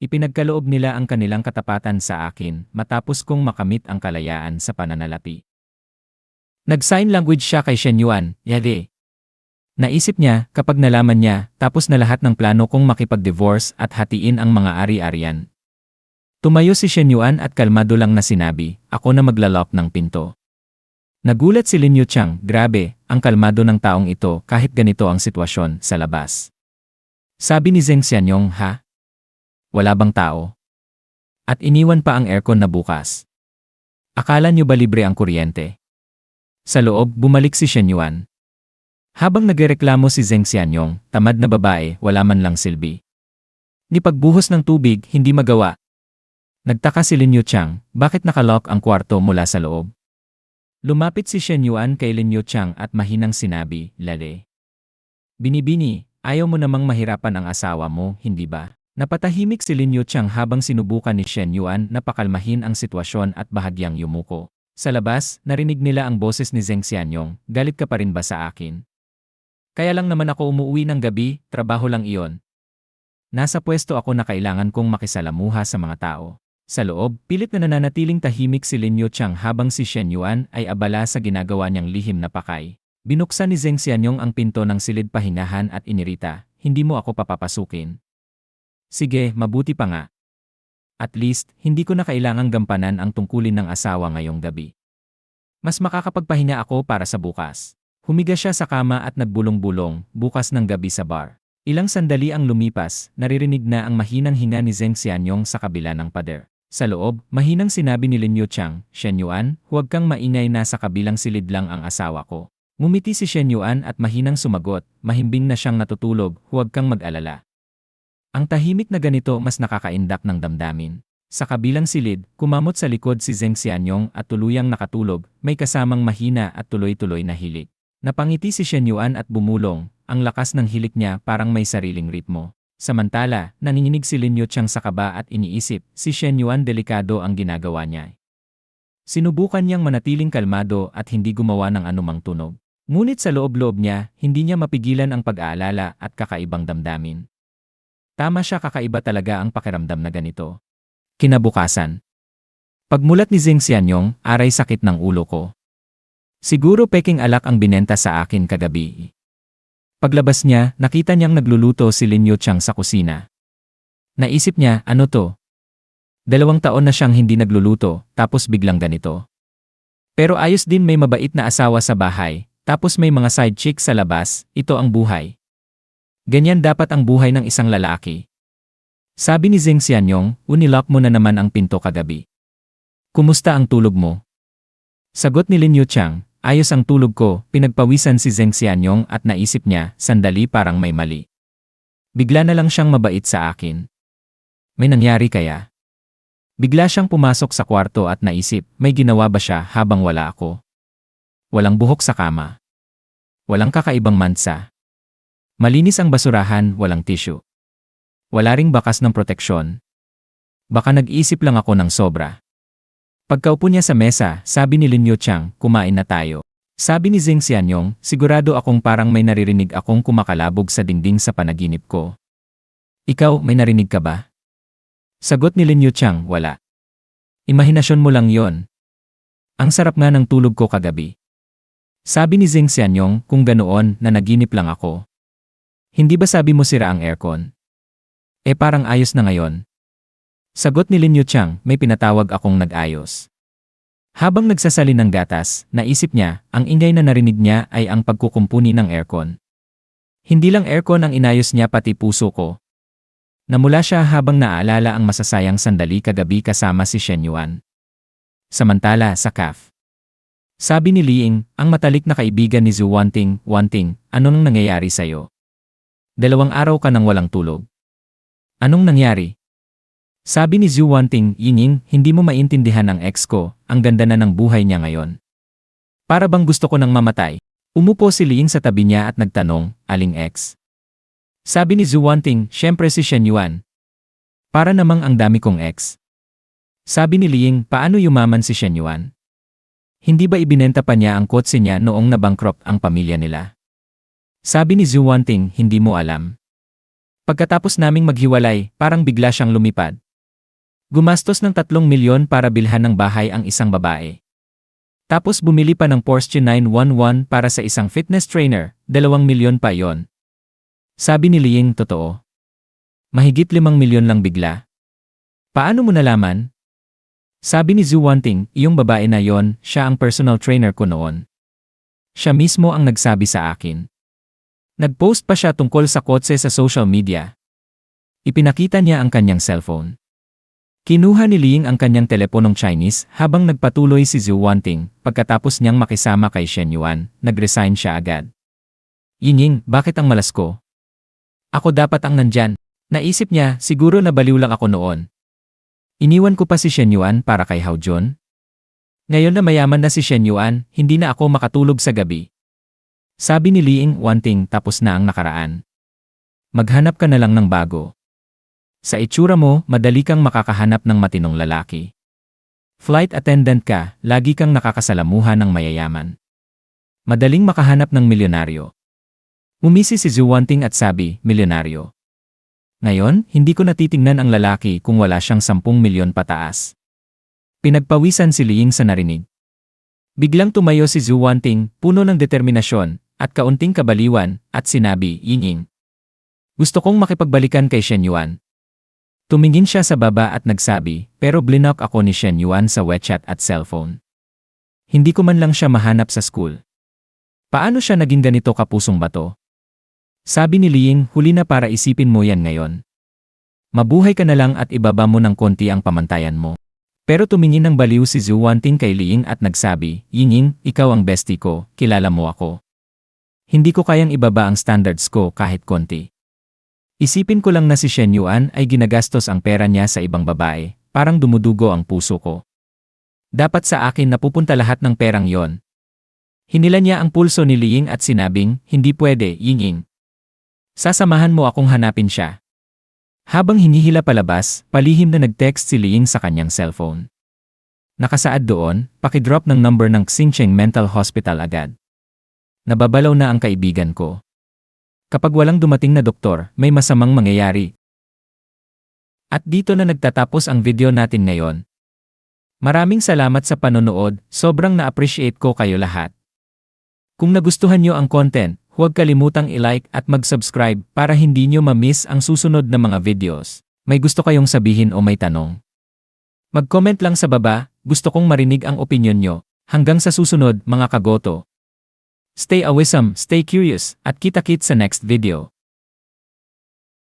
Ipinagkaloob nila ang kanilang katapatan sa akin matapos kong makamit ang kalayaan sa pananalapi. Nag-sign language siya kay Shen Yuan, yade. Naisip niya kapag nalaman niya tapos na lahat ng plano kong makipag-divorce at hatiin ang mga ari-arian. Tumayo si Shen Yuan at kalmado lang na sinabi, ako na maglalok ng pinto. Nagulat si Lin Yuchang, grabe, ang kalmado ng taong ito kahit ganito ang sitwasyon sa labas. Sabi ni Zheng Xianyong, ha? Wala bang tao? At iniwan pa ang aircon na bukas. Akala niyo ba libre ang kuryente? Sa loob, bumalik si Shen Yuan. Habang nagreklamo si Zheng Xianyong, tamad na babae, wala man lang silbi. Ni pagbuhos ng tubig, hindi magawa. Nagtaka si Lin Yuchang, bakit nakalock ang kwarto mula sa loob? Lumapit si Shen Yuan kay Lin Yuchang at mahinang sinabi, Lale. Binibini, ayaw mo namang mahirapan ang asawa mo, hindi ba? Napatahimik si Lin Yuchang habang sinubukan ni Shen Yuan na pakalmahin ang sitwasyon at bahagyang yumuko. Sa labas, narinig nila ang boses ni Zheng Xianyong, galit ka pa rin ba sa akin? Kaya lang naman ako umuwi ng gabi, trabaho lang iyon. Nasa pwesto ako na kailangan kong makisalamuha sa mga tao. Sa loob, pilit na nananatiling tahimik si Lin Yuchang habang si Shen Yuan ay abala sa ginagawa niyang lihim na pakay. Binuksan ni Zheng Xianyong ang pinto ng silid pahingahan at inirita, hindi mo ako papapasukin. Sige, mabuti pa nga. At least, hindi ko na kailangang gampanan ang tungkulin ng asawa ngayong gabi. Mas makakapagpahinga ako para sa bukas. Humiga siya sa kama at nagbulong-bulong, bukas ng gabi sa bar. Ilang sandali ang lumipas, naririnig na ang mahinang hinga ni Zheng Xianyong sa kabila ng pader. Sa loob, mahinang sinabi ni Lin Yuchang, Shen Yuan, huwag kang maingay na sa kabilang silid lang ang asawa ko. Ngumiti si Shen Yuan at mahinang sumagot, mahimbing na siyang natutulog, huwag kang mag-alala. Ang tahimik na ganito mas nakakaindak ng damdamin. Sa kabilang silid, kumamot sa likod si Zheng Xianyong at tuluyang nakatulog, may kasamang mahina at tuloy-tuloy na hilik. Napangiti si Shen Yuan at bumulong, ang lakas ng hilik niya parang may sariling ritmo. Samantala, nanginginig si Lin Yuchang sa kaba at iniisip, si Shen Yuan delikado ang ginagawa niya. Sinubukan niyang manatiling kalmado at hindi gumawa ng anumang tunog. Ngunit sa loob-loob niya, hindi niya mapigilan ang pag-aalala at kakaibang damdamin. Tama siya kakaiba talaga ang pakiramdam na ganito. Kinabukasan. Pagmulat ni Zheng Xianyong, aray sakit ng ulo ko. Siguro peking alak ang binenta sa akin kagabi. Paglabas niya, nakita niyang nagluluto si Lin Yuchang sa kusina. Naisip niya, ano to? Dalawang taon na siyang hindi nagluluto, tapos biglang ganito. Pero ayos din may mabait na asawa sa bahay, tapos may mga side chick sa labas, ito ang buhay. Ganyan dapat ang buhay ng isang lalaki. Sabi ni Zheng Xianyong, unilock mo na naman ang pinto kagabi. Kumusta ang tulog mo? Sagot ni Lin Yuchang, ayos ang tulog ko, pinagpawisan si Zheng Xianyong at naisip niya, sandali parang may mali. Bigla na lang siyang mabait sa akin. May nangyari kaya? Bigla siyang pumasok sa kwarto at naisip, may ginawa ba siya habang wala ako? Walang buhok sa kama. Walang kakaibang mansa. Malinis ang basurahan, walang tissue. Wala ring bakas ng proteksyon. Baka nag-isip lang ako ng sobra. Pagkaupo niya sa mesa, sabi ni Lin Yuchang, kumain na tayo. Sabi ni Zheng Xianyong, sigurado akong parang may naririnig akong kumakalabog sa dingding sa panaginip ko. Ikaw, may narinig ka ba? Sagot ni Lin Yuchang, wala. Imahinasyon mo lang yon. Ang sarap nga ng tulog ko kagabi. Sabi ni Zheng Xianyong, kung ganoon, na naginip lang ako. Hindi ba sabi mo sira ang aircon? Eh parang ayos na ngayon. Sagot ni Lin Yuchang, may pinatawag akong nag-ayos. Habang nagsasali ng gatas, naisip niya, ang ingay na narinig niya ay ang pagkukumpuni ng aircon. Hindi lang aircon ang inayos niya pati puso ko. Namula siya habang naaalala ang masasayang sandali kagabi kasama si Shen Yuan. Samantala sa CAF. Sabi ni Liing, ang matalik na kaibigan ni Zhu Wanting, Wanting, anong nangyayari sa'yo? Dalawang araw ka nang walang tulog. Anong nangyari? Sabi ni Zhu Wanting, Yining, hindi mo maintindihan ang ex ko, ang ganda na ng buhay niya ngayon. Para bang gusto ko nang mamatay? Umupo si Liing sa tabi niya at nagtanong, aling ex? Sabi ni Zhu Wanting, syempre si Shen Yuan. Para namang ang dami kong ex. Sabi ni Liing, paano yumaman si Shen Yuan? Hindi ba ibinenta pa niya ang kotse niya noong nabankrupt ang pamilya nila? Sabi ni Zhu Wanting, hindi mo alam. Pagkatapos naming maghiwalay, parang bigla siyang lumipad. Gumastos ng 3 milyon para bilhan ng bahay ang isang babae. Tapos bumili pa ng Porsche 911 para sa isang fitness trainer, 2 milyon pa yon. Sabi ni Liying totoo. Mahigit 5 milyon lang bigla. Paano mo nalaman? Sabi ni Zhu Wanting, iyong babae na yon, siya ang personal trainer ko noon. Siya mismo ang nagsabi sa akin. Nagpost pa siya tungkol sa kotse sa social media. Ipinakita niya ang kanyang cellphone. Kinuha ni Ling ang kanyang teleponong Chinese habang nagpatuloy si Zhu Wanting. Pagkatapos niyang makisama kay Shen Yuan, nagresign siya agad. Yinying, bakit ang malas ko? Ako dapat ang nandyan. Naisip niya, siguro nabaliw lang ako noon. Iniwan ko pa si Shen Yuan para kay Hao Jun. Ngayon na mayaman na si Shen Yuan, hindi na ako makatulog sa gabi. Sabi ni Liing Wanting tapos na ang nakaraan. Maghanap ka na lang ng bago. Sa itsura mo, madali kang makakahanap ng matinong lalaki. Flight attendant ka, lagi kang nakakasalamuha ng mayayaman. Madaling makahanap ng milyonaryo. Umisi si Zuwanting at sabi, milyonaryo. Ngayon, hindi ko natitingnan ang lalaki kung wala siyang 10 milyon pataas. Pinagpawisan si Liing sa narinig. Biglang tumayo si Zuwanting, puno ng determinasyon, at kaunting kabaliwan, at sinabi, Ying Gusto kong makipagbalikan kay Shen Yuan. Tumingin siya sa baba at nagsabi, pero blinok ako ni Shen Yuan sa WeChat at cellphone. Hindi ko man lang siya mahanap sa school. Paano siya naging ganito kapusong bato? Sabi ni Liying, huli na para isipin mo yan ngayon. Mabuhay ka na lang at ibaba mo ng konti ang pamantayan mo. Pero tumingin ng baliw si Zhu Wanting kay Liying at nagsabi, Yinging, ikaw ang bestie ko, kilala mo ako. Hindi ko kayang ibaba ang standards ko kahit konti. Isipin ko lang na si Shen Yuan ay ginagastos ang pera niya sa ibang babae, parang dumudugo ang puso ko. Dapat sa akin napupunta lahat ng perang yon. Hinila niya ang pulso ni Liying at sinabing, hindi pwede, Yinging. Sasamahan mo akong hanapin siya. Habang hinihila palabas, palihim na nag-text si Liying sa kanyang cellphone. Nakasaad doon, pakidrop ng number ng Xinjiang Mental Hospital agad. Nababalaw na ang kaibigan ko. Kapag walang dumating na doktor, may masamang mangyayari. At dito na nagtatapos ang video natin ngayon. Maraming salamat sa panonood, sobrang na-appreciate ko kayo lahat. Kung nagustuhan nyo ang content, huwag kalimutang i-like at mag-subscribe para hindi nyo ma-miss ang susunod na mga videos. May gusto kayong sabihin o may tanong? Mag-comment lang sa baba, gusto kong marinig ang opinion nyo. Hanggang sa susunod, mga kagoto. Stay awisam, stay curious, at kita-kit sa next video.